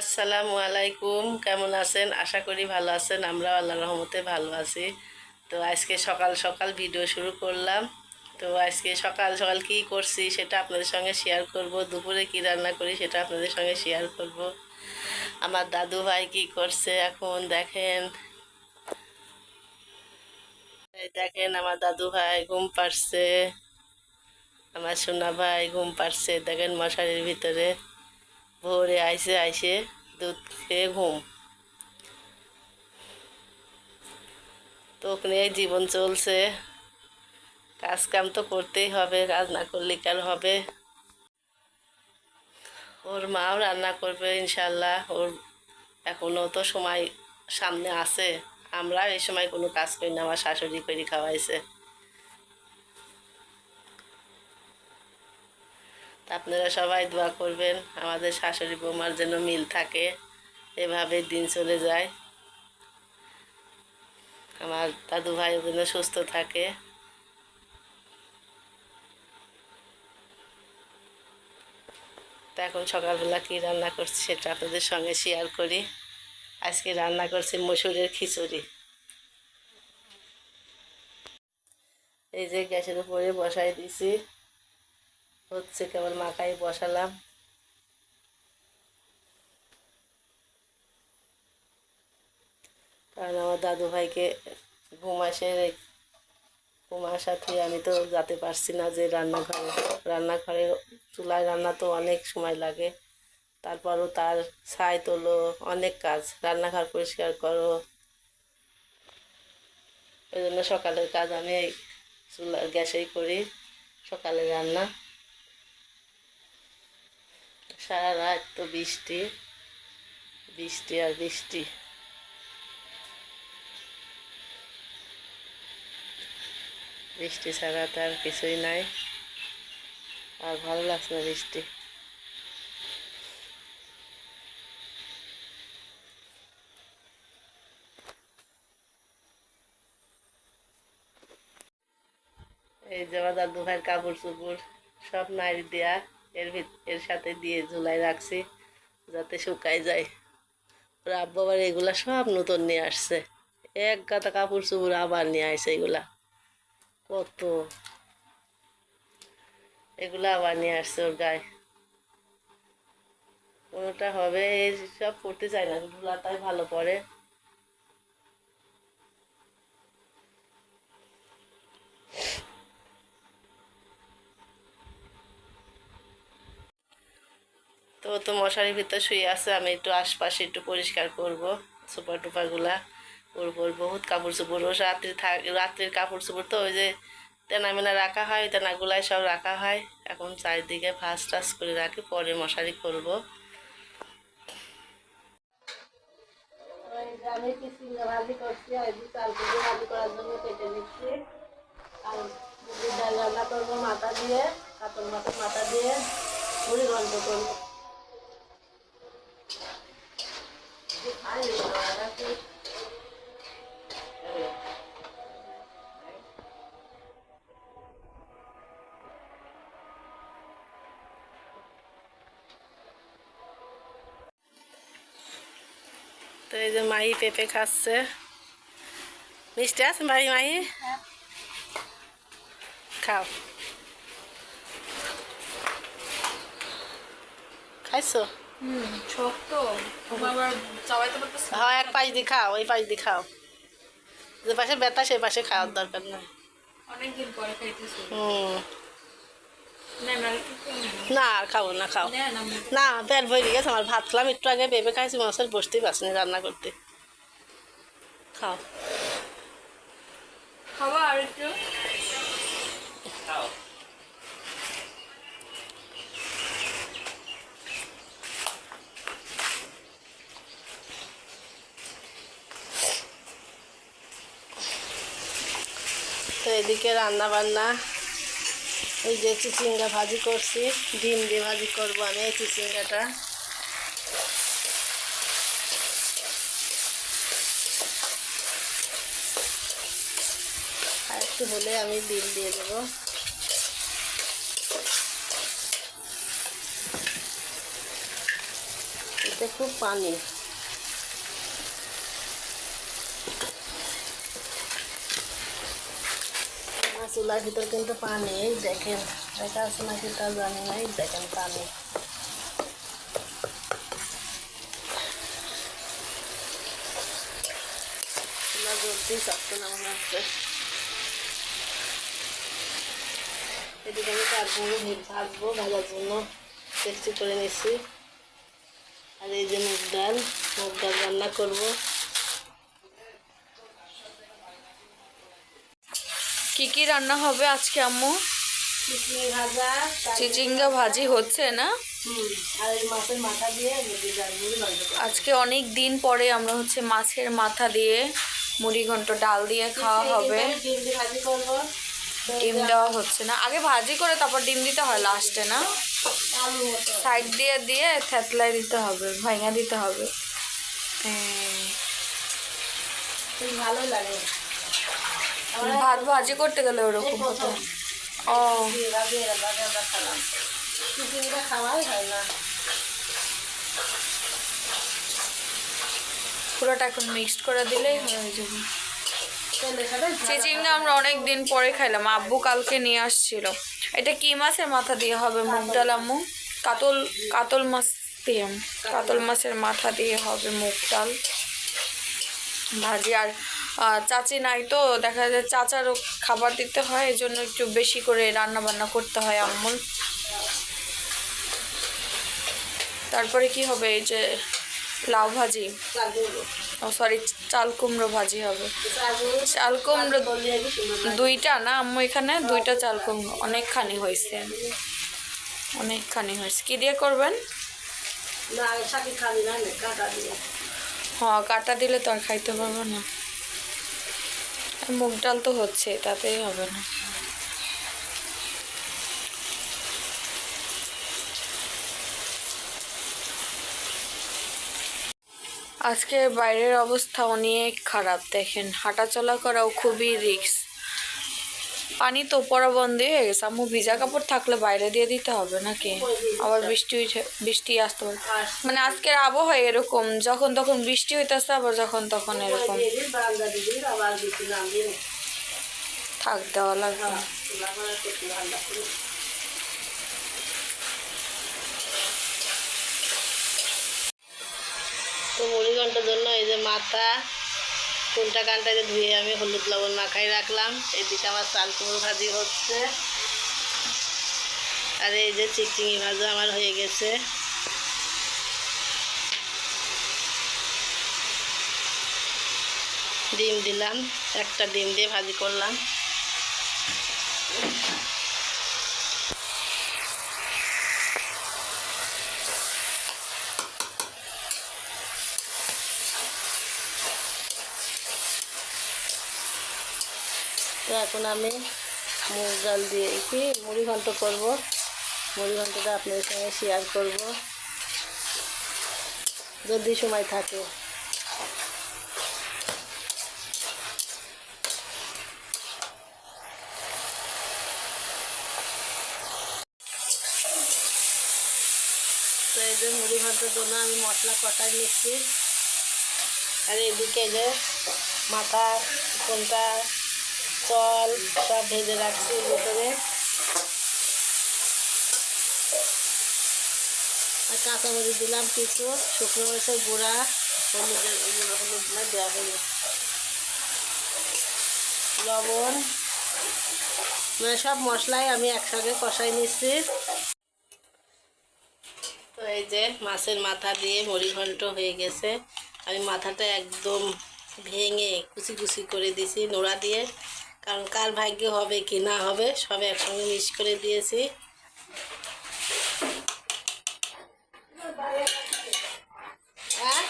আসসালামু আলাইকুম। কেমন আছেন? আশা করি ভালো আছেন। আমরা আল্লাহ রহমতে ভালো আছি। তো আজকে সকাল সকাল ভিডিও শুরু করলাম। তো আজকে সকাল সকাল কি করছি সেটা আপনাদের সঙ্গে শেয়ার করব। দুপুরে কি রান্না করি সেটা আপনাদের সঙ্গে শেয়ার করব। আমার দাদু ভাই কি করছে এখন দেখেন। দেখেন আমার দাদু ভাই ঘুম পাড়ছে। আমার সোনা ভাই ঘুম পাড়ছে, দেখেন মশারির ভিতরে। ভোরে আইসে আইসে দুধ খেয়ে ঘুম। তো জীবন চলছে। কাজ কাম তো করতেই হবে, কাজ না করলে কার হবে? ওর মাও রান্না করবে ইনশাল্লাহ। ওর এখনও তো সময় সামনে আছে। আমরা এই সময় কোনো কাজ করি না, আমার শাশুড়ি করে খাওয়াইছে। আপনারা সবাই দোয়া করবেন, আমাদের শাশুড়ি বৌমার যেন মিল থাকে, এভাবে দিন চলে যায়। আমার দাদু ভাই যেন সুস্থ থাকে। তা এখন সকালবেলা কী রান্না করছি সেটা আপনাদের সঙ্গে শেয়ার করি। আজকে রান্না করছি মসুরের খিচুড়ি। এই যে গ্যাসের উপরে বসাই দিছি। হচ্ছে, কেবল মাখাই বসালাম। কারণ আমার দাদু ভাইকে ঘুম আসে ঘুম আমি তো যেতে পারছি না যে রান্নাঘরে রান্নাঘরে চুলায় রান্না তো অনেক সময় লাগে। তারপরও তার ছাই তোলো, অনেক কাজ। রান্নাঘর পরিষ্কার করো। ওই জন্য সকালের কাজ আমি চুলা গ্যাসেই করি সকালে রান্না। সারা রাত তো বৃষ্টি বৃষ্টি আর বৃষ্টি। বৃষ্টি ছাড়া তো আর কিছুই নাই, আর ভালো লাগছে না বৃষ্টি। এই যে আমার দাদু কাপড় চোপড়, সব নাড়ি দেয়া এর এর সাথে দিয়ে ঝুলাই রাখছি, যাতে শুকাই যায়। ওর এগুলা সব নতুন নিয়ে আসছে। এক গাদা কাপড় চুপড় আবার নিয়ে আসছে এগুলা। কত? এগুলা আবার নিয়ে আসছে ওর গায়ে। কোনোটা হবে, এই সব পড়তে চায় না ধুলাটাই ভালো পড়ে। তো তো মশারির ভিতর শুয়ে আছে, আমি একটু আশপাশে একটু পরিষ্কার করব সুপার টুপারগুলা উপর বহুত কাপড় চোপড়। রাত্রি থাক, রাত্রির কাপড় চোপড় তো ওই যে তেনা মেনা রাখা হয়, তেনাগুলাই সব রাখা হয়। এখন চারিদিকে ভাস টাস করে রাখি, পরে মশারি করব। আমি করছি আর করার জন্য কেটে নিচ্ছি আর করব মাথা দিয়ে, কাতল মাছের মাথা দিয়ে, মুড়ি গন্ধ করব। এই যে মাহি পেঁপে খাচ্ছে। মিষ্টি আছে ভাই মাহি? খাও। খাইছো? হ্যাঁ এক পাশ দিয়ে খাও ওই পাশ দিয়ে খাও। যে পাশে ব্যথা সেই পাশে খাওয়ার দরকার নেই। অনেকদিন পরে খাইতেছি। হুম। না আর খাব না খাও। না পেট ভরে গেছে আমার ভাত খেলাম একটু আগে পেঁপে খাইছি মাছের বসতেই পারছি রান্না করতে। খাও। খাব আর একটু। তো এদিকে রান্না বান্না এই যে চিচিঙ্গা ভাজি করছি, ডিম দিয়ে ভাজি করব আমি এই চিচিঙ্গাটা। আর একটু হলে আমি ডিম দিয়ে দেবো। এতে খুব পানি। চুলার ভিতর কিন্তু পানি, দেখেন। দেখা আছে নাকি তা জানি না, এই দেখেন পানি। চুলা এদিকে আমি জন্য করে নিচ্ছি আর এই যে মুগ ডাল মুগ ডাল রান্না করব। কি কি রান্না হবে আজকে আম্মু? চিচিঙ্গা ভাজা চিচিঙ্গা ভাজি হচ্ছে না। আজকে অনেক দিন পরে আমরা হচ্ছে মাছের মাথা দিয়ে মুড়ি ঘন্ট ডাল দিয়ে খাওয়া হবে। ডিম দেওয়া হচ্ছে না। আগে ভাজি করে তারপর ডিম দিতে হয় লাস্টে না? সাইড দিয়ে দিয়ে থেতলাই দিতে হবে ভাঙা দিতে হবে। ভালো লাগে। ভাত ভাজি করতে গেলে ওরকম হতো। ও। পুরোটা এখন মিক্সড করে দিলেই হয়ে যাবে। সাথে আমরা অনেক দিন পরে খাইলাম। আব্বু কালকে নিয়ে আসছিল। এটা কি মাছের মাথা দিয়ে হবে মুগ ডাল আম্মু? কাতল কাতল মাছ দিয়ে। কাতল মাছের মাথা দিয়ে হবে মুগ ডাল ভাজি। আর চাচি নাই তো দেখা যায় চাচারও খাবার দিতে হয় এই জন্য একটু বেশি করে রান্না বান্না করতে হয় আম্মুর তারপরে কি হবে এই যে লাউ ভাজি। ও সরি চাল কুমড়ো ভাজি হবে। চাল কুমড়ো। দুইটা না আম্মু এখানে? দুইটা চাল কুমড়ো অনেকখানি হয়েছে। অনেকখানি হয়েছে। কি দিয়ে করবেন? হ্যাঁ কাটা দিলে তো আর খাইতে পারব না। মুগ ডাল তো হচ্ছে, তাতেই হবে না। আজকে বাইরের অবস্থা অনেক খারাপ, দেখেন হাঁটাচলা করাও খুবই রিস্ক। পানি তো পড়া বন্ধ হয়ে গেছে। আম্মু ভিজা কাপড় থাকলে বাইরে দিয়ে দিতে হবে নাকি? আবার বৃষ্টি বৃষ্টি আসতে পারে। মানে আজকের আবহাওয়া এরকম, যখন তখন বৃষ্টি হইতেছে, আবার যখন তখন এরকম। থাক, দেওয়া লাগবে। তো মুড়ি ঘণ্টার জন্য এই যে মাথা কোনটা কানটাকে ধুয়ে আমি হলুদ লবণ মাখাই রাখলাম, এদিকে আমার চাল কুমড়ো ভাজি হচ্ছে। আর এই যে চিকচিঙি ভাজা আমার হয়ে গেছে। ডিম দিলাম, একটা ডিম দিয়ে ভাজি করলাম। এখন আমি মুগ ডাল দিয়ে কি মুড়ি ঘন্ট করব। মুড়ি ঘন্টটা আপনাদের সঙ্গে শেয়ার করব। যদি সময় থাকে। তো এই যে মুড়ি ঘণ্টার জন্য আমি মশলা কষাই নিচ্ছি। আর এদিকে যে মাথা কোনটা চল সব ভেজে রাখছি ভিতরে। আর কাঁচামরিচ দিলাম, কিছু শুকনো মরিচের গুঁড়া, হলুদের হলুদ না দেওয়া হলুদ লবণ। মানে সব মশলাই আমি একসঙ্গে কষাই নিচ্ছি। তো এই যে মাছের মাথা দিয়ে ঘন্ট হয়ে গেছে। আমি মাথাটা একদম ভেঙে কুচি কুচি করে দিছি নোড়া দিয়ে। কারণ কার ভাগ্য হবে কি না হবে সব একসঙ্গে মিস করে দিয়েছি। হ্যাঁ?